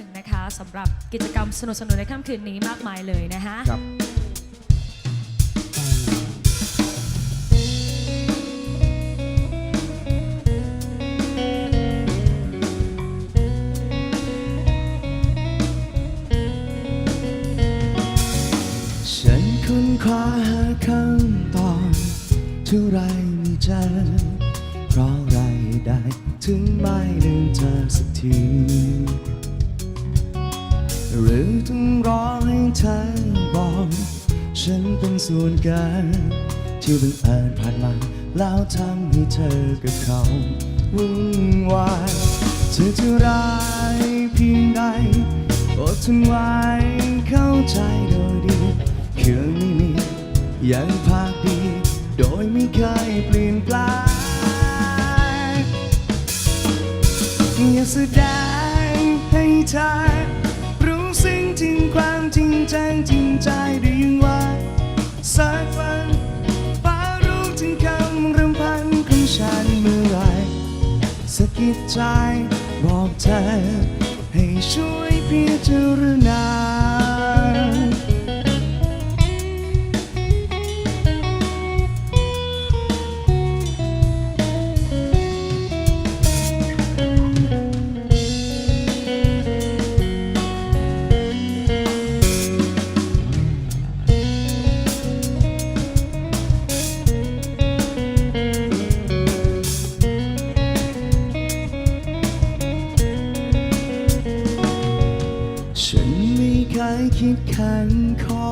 นึ่งนะคะสำหรับกิจกรรมสนุกๆในค่ำคืนนี้มากมายเลยนะคะครับฉันค้นคว้าหาคำตอบเท่าไรไม่เจอเพราะอะไรได้ถึงไม่ลืมเธอสักที หรือต้องรอให้เธอบอก ฉันเป็นส่วนเกินที่บังเอิญผ่านมาแล้วทำให้เธอกับเขาวุ่นวายเธอจะร้ายเพียงใดอดทนไว้เข้าใจโดยดีคือไม่มียังภาคดี โดยไม่เคยเปลี่ยนแปลงอย่าแสดงให้เธอ แจ้งจริงใจได้ยังว่าสักวันฟ้ารู้ถึงคำรำพันของฉันเมื่อไรสะกิดใจบอกเธอ ให้ช่วยพิจารณา ฉันไม่เคยคิดแข่งข้อ